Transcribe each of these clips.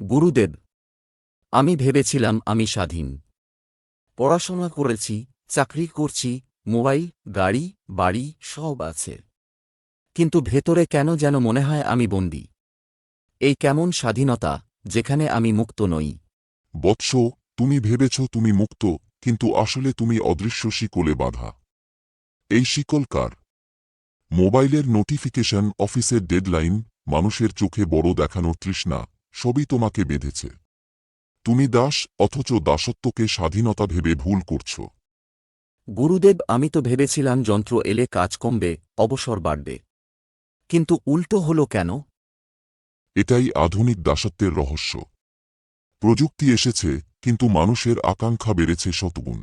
গুরুদেব, আমি ভেবেছিলাম আমি স্বাধীন। পড়াশোনা করেছি, চাকরি করছি, মোবাইল, গাড়ি, বাড়ি, সব আছে। কিন্তু ভেতরে কেন যেন মনে হয় আমি বন্দী? এই কেমন স্বাধীনতা, যেখানে আমি মুক্ত নই? বৎস, তুমি ভেবেছ তুমি মুক্ত, কিন্তু আসলে তুমি অদৃশ্য শিকলে বাধা। এই শিকল কার? মোবাইলের নোটিফিকেশন, অফিসের ডেডলাইন, মানুষের চোখে বড় দেখানোর তৃষ্ণা। সবই তোমাকে বেঁধেছে। তুমি দাস অথচ দাসত্বকে স্বাধীনতা ভেবে ভুল করছ। গুরুদেব আমি তো ভেবেছিলাম যন্ত্র এলে কাজ কমবে অবসর বাড়বে। কিন্তু উল্টো হল কেন? এটাই আধুনিক দাসত্বের রহস্য। প্রযুক্তি এসেছে কিন্তু মানুষের আকাঙ্ক্ষা বেড়েছে শতগুণ।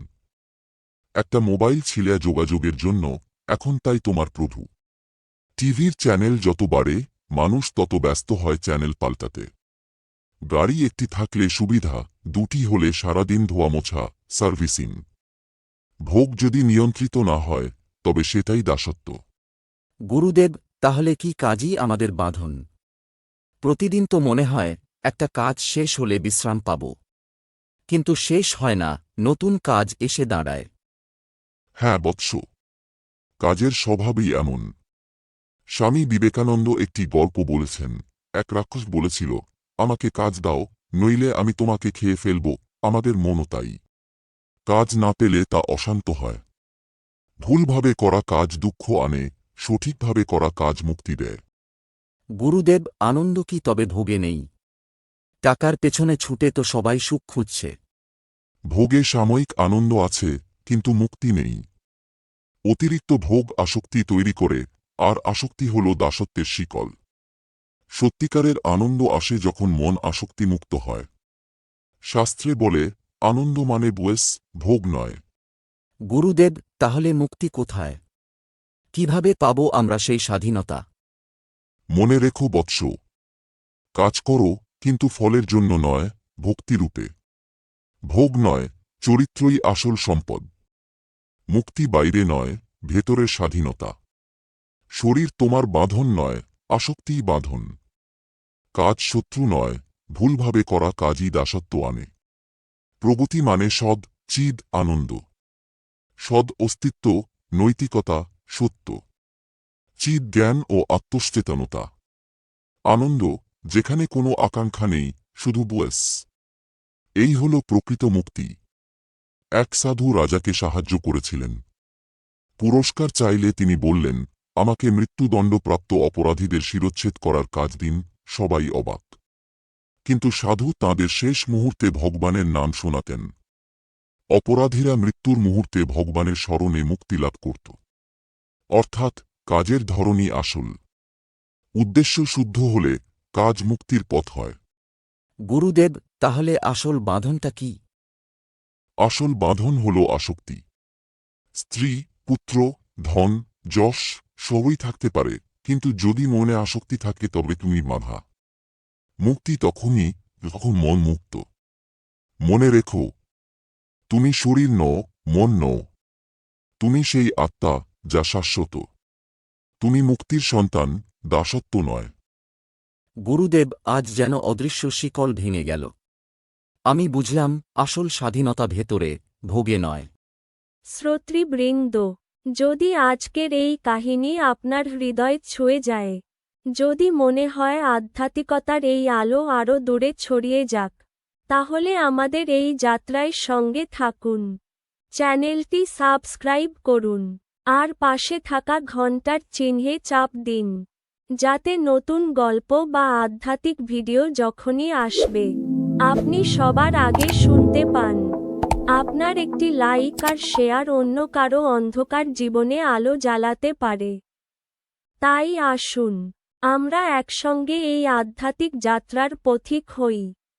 একটা মোবাইল ছিলে যোগাযোগের জন্য এখন তাই তোমার প্রভু। টিভির চ্যানেল যত বাড়ে মানুষ তত ব্যস্ত হয় চ্যানেল পাল্টাতে। গাড়ি একটি থাকলে সুবিধা দুটি হলে সারাদিন ধোয়া মোছা সার্ভিসিং। ভোগ যদি নিয়ন্ত্রিত না হয় তবে সেটাই দাসত্ব। গুরুদেব তাহলে কি কাজই আমাদের বাঁধন? প্রতিদিন তো মনে হয় একটা কাজ শেষ হলে বিশ্রাম পাব। কিন্তু শেষ হয় না নতুন কাজ এসে দাঁড়ায়। হ্যাঁ বৎস। কাজের স্বভাবই এমন। স্বামী বিবেকানন্দ একটি গল্প বলেছেন এক রাক্ষস বলেছিল আমাকে কাজ দাও নইলে আমি তোমাকে খেয়ে ফেলব আমাদের মনও তাই। কাজ না পেলে তা অশান্ত হয়। ভুলভাবে করা কাজ দুঃখ আনে সঠিকভাবে করা কাজ মুক্তি দেয়। গুরুদেব আনন্দ কি তবে ভোগে নেই। টাকার পেছনে ছুটে তো সবাই সুখ খুঁজছে। ভোগে সাময়িক আনন্দ আছে কিন্তু মুক্তি নেই। অতিরিক্ত ভোগ আসক্তি তৈরি করে আর আসক্তি হল দাসত্বের শিকল। সত্যিকারের আনন্দ আসে যখন মন আসক্তিমুক্ত হয়। শাস্ত্রে বলে আনন্দ মানে বয়েস ভোগ নয়। গুরুদেব তাহলে মুক্তি কোথায়? কীভাবে পাব আমরা সেই স্বাধীনতা? মনে রেখো বৎস। কাজ করো কিন্তু ফলের জন্য নয় ভক্তিরূপে ভোগ নয় চরিত্রই আসল সম্পদ। মুক্তি বাইরে নয় ভেতরের স্বাধীনতা। শরীর তোমার বাঁধন নয় আসক্তিই বাঁধন। কাজ শত্রু নয়, ভুলভাবে করা কাজই দাসত্ব আনে। প্রগতি মানে সদ, চিদ, আনন্দ। সদ অস্তিত্ব, নৈতিকতা, সত্য। চিদ জ্ঞান ও আত্মসচেতনতা আনন্দ, যেখানে কোনো আকাঙ্ক্ষা নেই, শুধু বয়েস এই হল প্রকৃত মুক্তি। এক সাধু রাজাকে সাহায্য করেছিলেন। পুরস্কার চাইলে তিনি বললেন আমাকে মৃত্যুদণ্ডপ্রাপ্ত অপরাধীদের শিরচ্ছেদ করার কাজ দিন সবাই অবাক। কিন্তু সাধু তাঁদের শেষ মুহূর্তে ভগবানের নাম শোনাতেন। অপরাধীরা মৃত্যুর মুহূর্তে ভগবানের স্মরণে মুক্তি লাভ করত। অর্থাৎ কাজের ধরনই আসল। উদ্দেশ্য শুদ্ধ হলে কাজ মুক্তির পথ হয়। গুরুদেব তাহলে আসল বাঁধনটা কি? আসল বাঁধন হল আসক্তি। স্ত্রী পুত্র ধন যশ সবই থাকতে পারে কিন্তু যদি মনে আসক্তি থাকে তবে তুমি বাধা। মুক্তি তখনই যখন মন মুক্ত। মনে রেখো তুমি শরীর নও মন নও। তুমি সেই আত্মা যা শাশ্বত। তুমি মুক্তির সন্তান দাসত্ব নয়। গুরুদেব আজ যেন অদৃশ্য শিকল ভেঙে গেল। আমি বুঝলাম আসল স্বাধীনতা ভেতরে ভোগে নয়। শ্রোতৃবৃন্দ যদি আজকের এই কাহিনী আপনার হৃদয় ছুঁয়ে যায়, যদি মনে হয় আধ্যাত্মিকতার এই আলো আরও দূরে ছড়িয়ে যাক, তাহলে আমাদের এই যাত্রায় সঙ্গে থাকুন। চ্যানেলটি সাবস্ক্রাইব করুন। আর পাশে থাকা ঘণ্টার চিহ্নে চাপ দিন, যাতে নতুন গল্প বা আধ্যাত্মিক ভিডিও যখনই আসবে, আপনি সবার আগে শুনতে পান। আপনার একটি লাইক আর শেয়ার অন্য কারও অন্ধকার জীবনে আলো জ্বালাতে পারে। তাই আসুন, আমরা একসঙ্গে এই আধ্যাত্মিক যাত্রার পথিক হই।